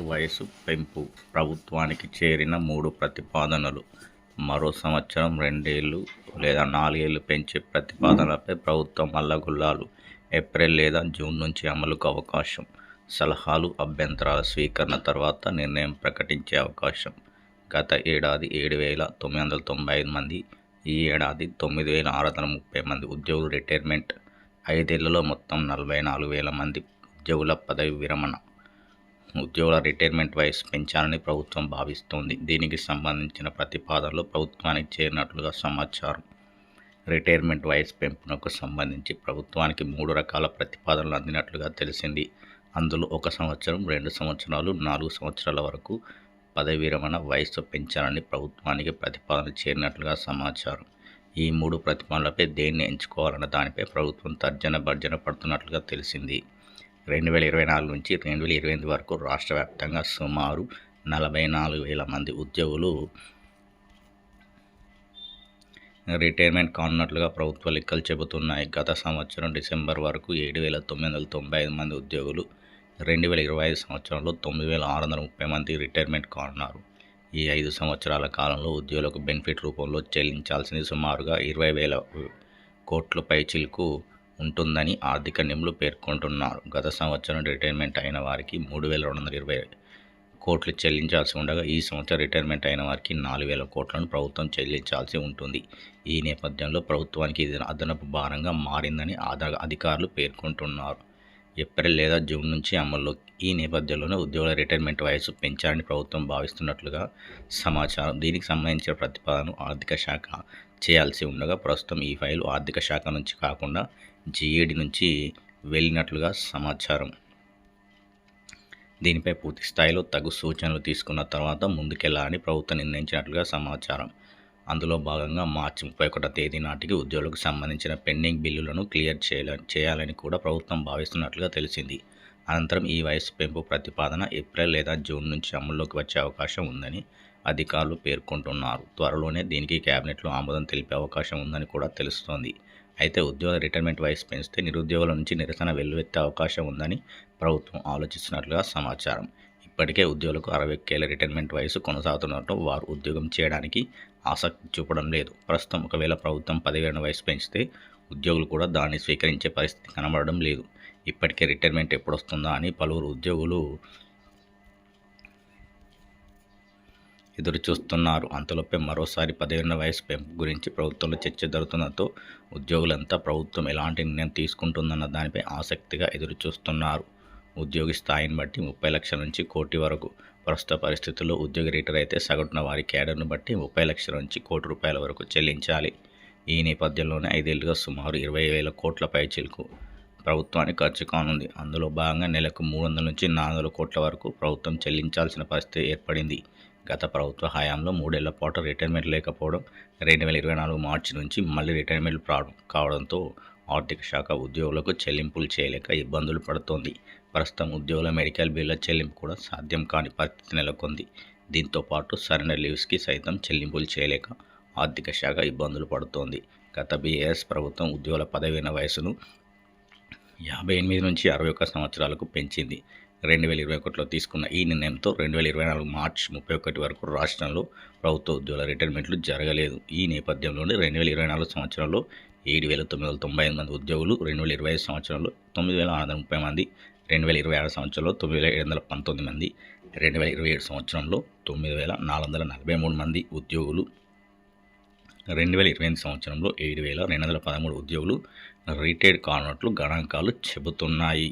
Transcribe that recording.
వయసు పెంపు ప్రభుత్వానికి చేరిన మూడు ప్రతిపాదనలు. మరో సంవత్సరం రెండేళ్ళు లేదా నాలుగేళ్ళు పెంచే ప్రతిపాదనలపై ప్రభుత్వం మల్లగుల్లాలు. ఏప్రిల్ లేదా జూన్ నుంచి అమలుకు అవకాశం. సలహాలు అభ్యంతరాల స్వీకరణ తర్వాత నిర్ణయం ప్రకటించే అవకాశం. గత ఏడాది ఏడు వేల తొమ్మిది వందల తొంభై ఐదు మంది ఈ ఏడాది తొమ్మిది వేల ఆరు వందల ముప్పై మంది ఉద్యోగులు రిటైర్మెంట్. ఐదేళ్ళలో మొత్తం నలభై నాలుగు వేల మంది ఉద్యోగుల పదవి విరమణ. ఉద్యోగుల రిటైర్మెంట్ వయసు పెంచాలని ప్రభుత్వం భావిస్తోంది. దీనికి సంబంధించిన ప్రతిపాదనలు ప్రభుత్వానికి చేరినట్లుగా సమాచారం. రిటైర్మెంట్ వయసు పెంపునకు సంబంధించి ప్రభుత్వానికి మూడు రకాల ప్రతిపాదనలు అందినట్లుగా తెలిసింది. అందులో ఒక సంవత్సరం రెండు సంవత్సరాలు నాలుగు సంవత్సరాల వరకు పదవి విరమణ వయసు పెంచాలని ప్రభుత్వానికి ప్రతిపాదన చేరినట్లుగా సమాచారం. ఈ మూడు ప్రతిపాదనలపై దేన్ని ఎంచుకోవాలన్న దానిపై ప్రభుత్వం తర్జన భర్జన పడుతున్నట్లుగా తెలిసింది. రెండు వేల ఇరవై నాలుగు నుంచి రెండు వేల ఇరవై ఎనిమిది వరకు రాష్ట్ర వ్యాప్తంగా సుమారు నలభై నాలుగు వేల మంది ఉద్యోగులు రిటైర్మెంట్ కానున్నట్లుగా ప్రభుత్వ లెక్కలు చెబుతున్నాయి. గత సంవత్సరం డిసెంబర్ వరకు ఏడు వేల తొమ్మిది వందల తొంభై ఐదు మంది ఉద్యోగులు రెండు వేల ఇరవై ఐదు సంవత్సరంలో తొమ్మిది వేల ఆరు వందల ముప్పై మంది రిటైర్మెంట్ కానున్నారు. ఈ ఐదు సంవత్సరాల కాలంలో ఉద్యోగులకు బెనిఫిట్ రూపంలో చెల్లించాల్సింది సుమారుగా ఇరవై వేల కోట్ల పైచిలకు ఉంటుందని ఆర్థిక నిపుణులు పేర్కొంటున్నారు. గత సంవత్సరం రిటైర్మెంట్ అయిన వారికి మూడు వేల రెండు వందల ఇరవై కోట్లు చెల్లించాల్సి ఉండగా ఈ సంవత్సరం రిటైర్మెంట్ అయిన వారికి నాలుగు వేల కోట్లను ప్రభుత్వం చెల్లించాల్సి ఉంటుంది. ఈ నేపథ్యంలో ప్రభుత్వానికి ఇది అదనపు భారంగా మారిందని ఆద అధికారులు పేర్కొంటున్నారు. ఏప్రిల్ లేదా జూన్ నుంచి అమల్లోకి ఈ నేపథ్యంలోనే ఉద్యోగుల రిటైర్మెంట్ వయసు పెంచాలని ప్రభుత్వం భావిస్తున్నట్లుగా సమాచారం. దీనికి సంబంధించిన ప్రతిపాదన ఆర్థిక శాఖ చేయాల్సి ఉండగా ప్రస్తుతం ఈ ఫైలు ఆర్థిక శాఖ నుంచి కాకుండా జీఏడి నుంచి వెళ్ళినట్లుగా సమాచారం. దీనిపై పూర్తి స్థాయిలో తగు సూచనలు తీసుకున్న తర్వాత ముందుకెళ్ళాలని ప్రభుత్వం నిర్ణయించినట్లుగా సమాచారం. అందులో భాగంగా మార్చి ముప్పై ఒకటో తేదీ నాటికి ఉద్యోగులకు సంబంధించిన పెండింగ్ బిల్లులను క్లియర్ చేయాలని కూడా ప్రభుత్వం భావిస్తున్నట్లుగా తెలిసింది. అనంతరం ఈ వయసు పెంపు ప్రతిపాదన ఏప్రిల్ లేదా జూన్ నుంచి అమల్లోకి వచ్చే అవకాశం ఉందని అధికారులు పేర్కొంటున్నారు. త్వరలోనే దీనికి కేబినెట్లో ఆమోదం తెలిపే అవకాశం ఉందని కూడా తెలుస్తోంది. అయితే ఉద్యోగ రిటైర్మెంట్ వయసు పెంచితే నిరుద్యోగుల నుంచి నిరసన వెల్లువెత్తే అవకాశం ఉందని ప్రభుత్వం ఆలోచిస్తున్నట్లుగా సమాచారం. ఇప్పటికే ఉద్యోగులకు అరవై ఏళ్ళ రిటైర్మెంట్ వయసు కొనసాగుతున్నట్టు వారు ఉద్యోగం చేయడానికి ఆసక్తి చూపడం లేదు. ప్రస్తుతం ఒకవేళ ప్రభుత్వం పదివేల వయసు పెంచితే ఉద్యోగులు కూడా దాన్ని స్వీకరించే పరిస్థితి కనబడడం లేదు. ఇప్పటికే రిటైర్మెంట్ ఎప్పుడు వస్తుందా అని పలువురు ఉద్యోగులు ఎదురు చూస్తున్నారు అంతలోపే మరోసారి పదిహేను వయసు పెంపు గురించి ప్రభుత్వంలో చర్చ జరుగుతుండటంతో ఉద్యోగులంతా ప్రభుత్వం ఎలాంటి నిర్ణయం తీసుకుంటుందన్న దానిపై ఆసక్తిగా ఎదురు చూస్తున్నారు ఉద్యోగి స్థాయిని బట్టి ముప్పై లక్షల నుంచి కోటి వరకు. ప్రస్తుత పరిస్థితుల్లో ఉద్యోగి రీటర్ అయితే సగటున వారి క్యాడర్ను బట్టి ముప్పై లక్షల నుంచి కోటి రూపాయల వరకు చెల్లించాలి. ఈ నేపథ్యంలోనే ఐదేళ్ళుగా సుమారు ఇరవై వేల కోట్ల పైచీలకు ప్రభుత్వానికి ఖర్చు కానుంది. అందులో భాగంగా నెలకు మూడు వందల నుంచి నాలుగు వందల కోట్ల వరకు ప్రభుత్వం చెల్లించాల్సిన పరిస్థితి ఏర్పడింది. గత ప్రభుత్వ హయాంలో మూడేళ్ళ పాటు రిటైర్మెంట్ లేకపోవడం రెండు వేల ఇరవై నాలుగు మార్చి నుంచి మళ్ళీ రిటైర్మెంట్ ప్రారంభం కావడంతో ఆర్థిక శాఖ ఉద్యోగులకు చెల్లింపులు చేయలేక ఇబ్బందులు పడుతోంది. ప్రస్తుతం ఉద్యోగుల మెడికల్ బిల్ల చెల్లింపు కూడా సాధ్యం కాని పరిస్థితి నెలకొంది. దీంతో పాటు సరైన లీవ్స్కి సైతం చెల్లింపులు చేయలేక ఆర్థిక శాఖ ఇబ్బందులు పడుతోంది. గత బీఏఎస్ ప్రభుత్వం ఉద్యోగుల పదవీన వయసును యాభై ఎనిమిది నుంచి అరవై ఒక్క సంవత్సరాలకు పెంచింది. రెండు వేల ఇరవై ఒకటిలో తీసుకున్న ఈ నిర్ణయంతో రెండు వేల ఇరవై నాలుగు మార్చి ముప్పై ఒకటి వరకు రాష్ట్రంలో ప్రభుత్వ ఉద్యోగుల రిటైర్మెంట్లు జరగలేదు. ఈ నేపథ్యంలోనే రెండు వేల ఇరవై నాలుగు సంవత్సరంలో ఏడు వేల తొమ్మిది వందల తొంభై ఐదు మంది ఉద్యోగులు రెండు వేల ఇరవై ఐదు సంవత్సరంలో తొమ్మిది వేల ఆరు వందల ముప్పై మంది రెండు వేల ఇరవై ఆరు సంవత్సరంలో తొమ్మిది వేల ఏడు వందల పంతొమ్మిది మంది రెండు వేల ఇరవై ఏడు సంవత్సరంలో తొమ్మిది వేల నాలుగు వందల నలభై మూడు మంది ఉద్యోగులు రెండు వేల ఇరవై సంవత్సరంలో ఏడు వేల రెండు వందల పదమూడు ఉద్యోగులు రిటైర్డ్ కానున్నట్లు గణాంకాలు చెబుతున్నాయి.